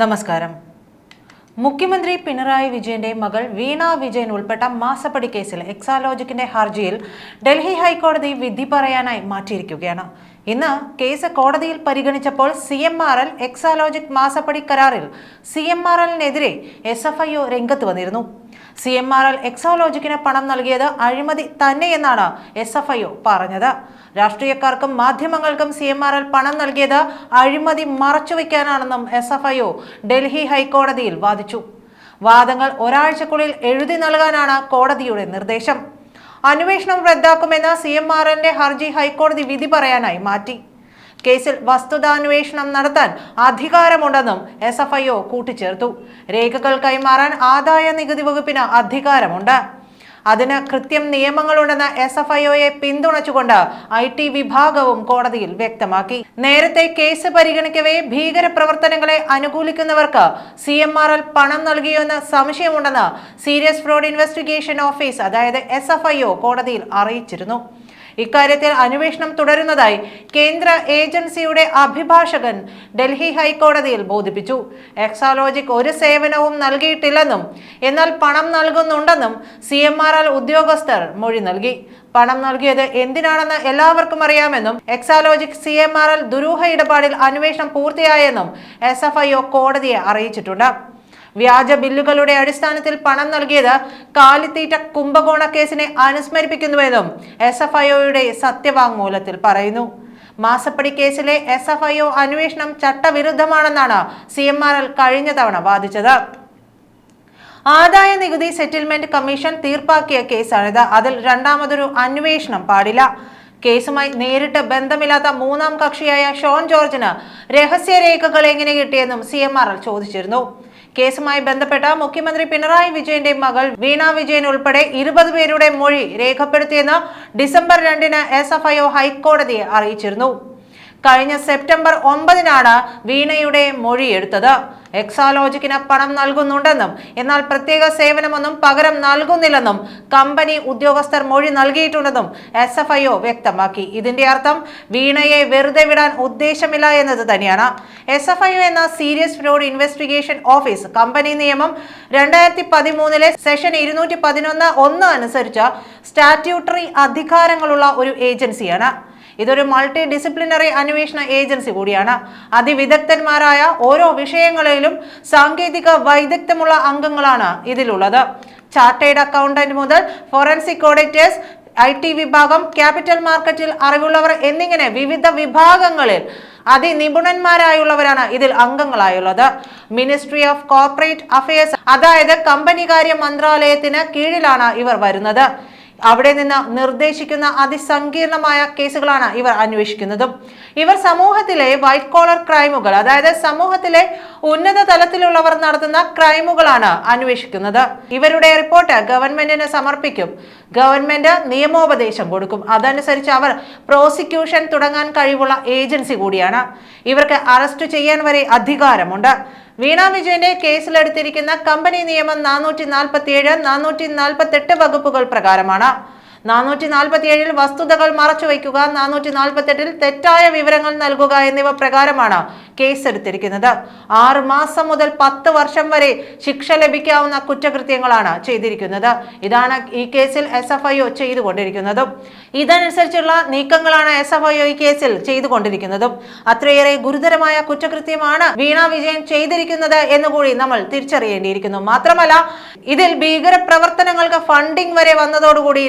നമസ്കാരം. മുഖ്യമന്ത്രി പിണറായി വിജയന്റെ മകൾ വീണ വിജയൻ ഉൾപ്പെട്ട മാസപ്പടി കേസിൽ എക്സാലോജിക്കിന്റെ ഹർജിയിൽ ഡൽഹി ഹൈക്കോടതി വിധി പറയാനായി മാറ്റിയിരിക്കുകയാണ്. ഇന്ന് കേസ് കോടതിയിൽ പരിഗണിച്ചപ്പോൾ C M R L Exalogic മാസപ്പടി കരാറിൽ സി എം ആർ എല്ലിനെതിരെ എസ് എഫ് ഐ ഒ രംഗത്ത് വന്നിരുന്നു. സി എം ആർ എൽ എക്സോളോജിക്കിന് പണം നൽകിയത് അഴിമതി തന്നെയെന്നാണ് എസ് എഫ് ഐ പറഞ്ഞത്. രാഷ്ട്രീയക്കാർക്കും മാധ്യമങ്ങൾക്കും സി എം ആർ എൽ പണം നൽകിയത് അഴിമതി മറച്ചുവെക്കാനാണെന്നും എസ് എഫ് ഐ ഡൽഹി ഹൈക്കോടതിയിൽ വാദിച്ചു. വാദങ്ങൾ ഒരാഴ്ചക്കുള്ളിൽ എഴുതി നൽകാനാണ് കോടതിയുടെ നിർദ്ദേശം. അന്വേഷണം റദ്ദാക്കുമെന്ന് സി എം ആർ എല്ലിന്റെ ഹർജി ഹൈക്കോടതി വിധി പറയാനായി മാറ്റി. കേസിൽ വസ്തുതാന്വേഷണം നടത്താൻ അധികാരമുണ്ടെന്നും എസ് എഫ് ഐ ഒ കൂട്ടിച്ചേർത്തു. രേഖകൾ കൈമാറാൻ ആദായ നികുതി വകുപ്പിന് അധികാരമുണ്ട്. അതിന് കൃത്യം നിയമങ്ങളുണ്ടെന്ന് എസ് എഫ് ഐ ഒയെ പിന്തുണച്ചുകൊണ്ട് ഐ ടി വിഭാഗവും കോടതിയിൽ വ്യക്തമാക്കി. നേരത്തെ കേസ് പരിഗണിക്കവേ ഭീകര പ്രവർത്തനങ്ങളെ അനുകൂലിക്കുന്നവർക്ക് സി എം ആർ എൽ പണം നൽകിയെന്ന് സംശയമുണ്ടെന്ന് സീരിയസ് ഫ്രോഡ് ഇൻവെസ്റ്റിഗേഷൻ ഓഫീസ് അതായത് എസ് എഫ് ഐ ഒ കോടതിയിൽ അറിയിച്ചിരുന്നു. ഇക്കാര്യത്തിൽ അന്വേഷണം തുടരുന്നതായി കേന്ദ്ര ഏജൻസിയുടെ അഭിഭാഷകൻ ഡൽഹി ഹൈക്കോടതിയിൽ ബോധിപ്പിച്ചു. എക്സാലോജിക് ഒരു സേവനവും നൽകിയിട്ടില്ലെന്നും എന്നാൽ പണം നൽകുന്നുണ്ടെന്നും സി എം ആർ എൽ ഉദ്യോഗസ്ഥർ മൊഴി നൽകി. പണം നൽകിയത് എന്തിനാണെന്ന് എല്ലാവർക്കും അറിയാമെന്നും Exalogic C M R L ദുരൂഹ ഇടപാടിൽ അന്വേഷണം പൂർത്തിയായെന്നും എസ് എഫ് ഐ ഒ കോടതിയെ അറിയിച്ചിട്ടുണ്ട്. വ്യാജ ബില്ലുകളുടെ അടിസ്ഥാനത്തിൽ പണം നൽകിയത് കാലിത്തീറ്റ കുംഭകോണ കേസിനെ അനുസ്മരിപ്പിക്കുന്നുവെന്നും എസ് എഫ് ഐ ഒയുടെ സത്യവാങ്മൂലത്തിൽ പറയുന്നു. മാസപ്പടി കേസിലെ എസ് എഫ് ഐ ഒ അന്വേഷണം ചട്ടവിരുദ്ധമാണെന്നാണ് സി എം ആർ എൽ കഴിഞ്ഞ തവണ വാദിച്ചത്. ആദായ നികുതി സെറ്റിൽമെന്റ് കമ്മീഷൻ തീർപ്പാക്കിയ കേസാണിത്. അതിൽ രണ്ടാമതൊരു അന്വേഷണം പാടില്ല. കേസുമായി നേരിട്ട് ബന്ധമില്ലാത്ത മൂന്നാം കക്ഷിയായ ഷോൺ ജോർജിന് രഹസ്യരേഖകൾ എങ്ങനെ കിട്ടിയെന്നും സി എം ആർ എൽ ചോദിച്ചിരുന്നു. കേസുമായി ബന്ധപ്പെട്ട മുഖ്യമന്ത്രി പിണറായി വിജയന്റെ മകൾ വീണ വിജയൻ ഉൾപ്പെടെ ഇരുപത് പേരുടെ മൊഴി രേഖപ്പെടുത്തിയെന്ന് ഡിസംബർ രണ്ടിന് എസ് എഫ് ഐ ഒ ഹൈക്കോടതിയെ അറിയിച്ചിരുന്നു. കഴിഞ്ഞ സെപ്റ്റംബർ ഒമ്പതിനാണ് വീണയുടെ മൊഴിയെടുത്തത്. എക്സാലോജിക്കിന് പണം നൽകുന്നുണ്ടെന്നും എന്നാൽ പ്രത്യേക സേവനമൊന്നും പകരം നൽകുന്നില്ലെന്നും കമ്പനി ഉദ്യോഗസ്ഥർ മൊഴി നൽകിയിട്ടുണ്ടെന്നും എസ് എഫ് ഐ ഒ വ്യക്തമാക്കി. ഇതിന്റെ അർത്ഥം വീണയെ വെറുതെ വിടാൻ ഉദ്ദേശമില്ല എന്നത് തന്നെയാണ്. എസ് എഫ് ഐ ഒ എന്ന serious fraud investigation office company നിയമം രണ്ടായിരത്തി പതിമൂന്നിലെ സെഷൻ ഇരുന്നൂറ്റി പതിനൊന്ന് ഒന്ന് അനുസരിച്ച് സ്റ്റാറ്റ്യൂട്ടറി അധികാരങ്ങളുള്ള ഒരു ഏജൻസിയാണ്. ഇതൊരു മൾട്ടി ഡിസിപ്ലിനറി അന്വേഷണ ഏജൻസി കൂടിയാണ്. അതിവിദഗ്ധന്മാരായ ഓരോ വിഷയങ്ങളിലും സാങ്കേതിക വൈദഗ്ധ്യമുള്ള അംഗങ്ങളാണ് ഇതിലുള്ളത്. ചാർട്ടേഡ് അക്കൗണ്ടന്റ് മുതൽ ഫോറൻസിക് ഓഡിറ്റേഴ്സ് ഐ ടി വിഭാഗം ക്യാപിറ്റൽ മാർക്കറ്റിൽ അറിവുള്ളവർ എന്നിങ്ങനെ വിവിധ വിഭാഗങ്ങളിൽ അതിനിപുണന്മാരായുള്ളവരാണ് ഇതിൽ അംഗങ്ങളായുള്ളത്. മിനിസ്ട്രി ഓഫ് കോർപ്പറേറ്റ് അഫയേഴ്സ് അതായത് കമ്പനികാര്യ മന്ത്രാലയത്തിന് കീഴിലാണ് ഇവർ വരുന്നത്. അവിടെ നിന്ന് നിർദ്ദേശിക്കുന്ന അതിസങ്കീർണമായ കേസുകളാണ് ഇവർ അന്വേഷിക്കുന്നതും. ഇവർ സമൂഹത്തിലെ വൈറ്റ് കോളർ ക്രൈമുകൾ അതായത് സമൂഹത്തിലെ ഉന്നത തലത്തിലുള്ളവർ നടത്തുന്ന ക്രൈമുകളാണ് അന്വേഷിക്കുന്നത്. ഇവരുടെ റിപ്പോർട്ട് ഗവൺമെന്റിന് സമർപ്പിക്കും. ഗവൺമെന്റ് നിയമോപദേശം കൊടുക്കും. അതനുസരിച്ച് അവർ പ്രോസിക്യൂഷൻ തുടങ്ങാൻ കഴിവുള്ള ഏജൻസി കൂടിയാണ്. ഇവർക്ക് അറസ്റ്റ് ചെയ്യാൻ വരെ അധികാരമുണ്ട്. വീണ വിജയന്റെ കേസിലെടുത്തിരിക്കുന്ന കമ്പനി നിയമം നാനൂറ്റി നാൽപ്പത്തി ഏഴ് നാനൂറ്റി നാൽപ്പത്തെട്ട് വകുപ്പുകൾ പ്രകാരമാണ്. നാനൂറ്റി നാൽപ്പത്തി ഏഴിൽ വസ്തുതകൾ മറച്ചുവെക്കുക നാനൂറ്റി നാൽപ്പത്തി എട്ടിൽ തെറ്റായ വിവരങ്ങൾ നൽകുക എന്നിവ പ്രകാരമാണ് കേസെടുത്തിരിക്കുന്നത്. ആറ് മാസം മുതൽ പത്ത് വർഷം വരെ ശിക്ഷ ലഭിക്കാവുന്ന കുറ്റകൃത്യങ്ങളാണ് ചെയ്തിരിക്കുന്നത്. ഇതാണ് ഈ കേസിൽ എസ് എഫ് ഐ ഒ ചെയ്തുകൊണ്ടിരിക്കുന്നതും. ഇതനുസരിച്ചുള്ള നീക്കങ്ങളാണ് എസ് എഫ് ഐ ഒ ഈ കേസിൽ ചെയ്തുകൊണ്ടിരിക്കുന്നതും. അത്രയേറെ ഗുരുതരമായ കുറ്റകൃത്യമാണ് വീണ വിജയൻ ചെയ്തിരിക്കുന്നത് എന്നുകൂടി നമ്മൾ തിരിച്ചറിയേണ്ടിയിരിക്കുന്നു. മാത്രമല്ല ഇതിൽ ഭീകര പ്രവർത്തനങ്ങൾക്ക് ഫണ്ടിംഗ് വരെ വന്നതോടുകൂടി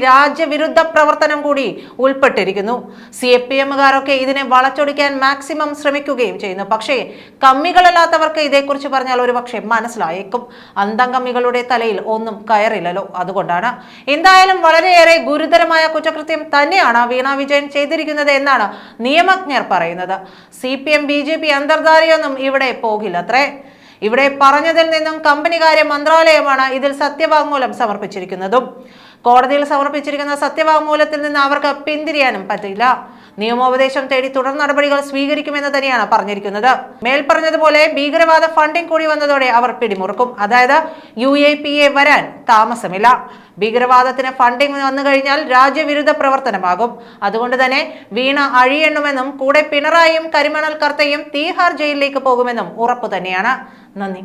രാജ്യവിരുദ്ധ പ്രവർത്തനം കൂടി ഉൾപ്പെട്ടിരിക്കുന്നു. സി എ പി എമ്മുകാരൊക്കെ ഇതിനെ വളച്ചൊടിക്കാൻ മാക്സിമം ശ്രമിക്കുകയും ചെയ്യുന്നു. പക്ഷേ കമ്മികളല്ലാത്തവർക്ക് ഇതേക്കുറിച്ച് പറഞ്ഞാൽ ഒരു പക്ഷേ മനസ്സിലായേക്കും. അന്തംകമ്മികളുടെ തലയിൽ ഒന്നും കയറില്ലല്ലോ. അതുകൊണ്ടാണ് എന്തായാലും വളരെയേറെ ഗുരുതരമായ കുറ്റകൃത്യം തന്നെയാണ് വീണ വിജയൻ ചെയ്തിരിക്കുന്നത് എന്നാണ് നിയമജ്ഞർ പറയുന്നത്. C P M B J P അന്തർധാരയൊന്നും ഇവിടെ പോകില്ലത്രേ. ഇവിടെ പറഞ്ഞതിൽ നിന്നും കമ്പനികാര്യ മന്ത്രാലയമാണ് ഇതിൽ സത്യവാങ്മൂലം സമർപ്പിച്ചിരിക്കുന്നതും. കോടതിയിൽ സമർപ്പിച്ചിരിക്കുന്ന സത്യവാങ്മൂലത്തിൽ നിന്ന് അവർക്ക് പിന്തിരിയാനും പറ്റില്ല. നിയമോപദേശം തേടി തുടർ നടപടികൾ സ്വീകരിക്കുമെന്ന് തന്നെയാണ് പറഞ്ഞിരിക്കുന്നത്. മേൽപ്പറഞ്ഞതുപോലെ ഭീകരവാദ ഫണ്ടിംഗ് കൂടി വന്നതോടെ അവർ പിടിമുറുക്കും. അതായത് യു എ പി എ വരാൻ താമസമില്ല. ഭീകരവാദത്തിന് ഫണ്ടിംഗ് വന്നു കഴിഞ്ഞാൽ രാജ്യവിരുദ്ധ പ്രവർത്തനമാകും. അതുകൊണ്ട് തന്നെ വീണ അഴിയണമെന്നും കൂടെ പിണറായിയും കരിമണൽ കർത്തയും തീഹാർ ജയിലിലേക്ക് പോകുമെന്നും ഉറപ്പു തന്നെയാണ്. നന്ദി.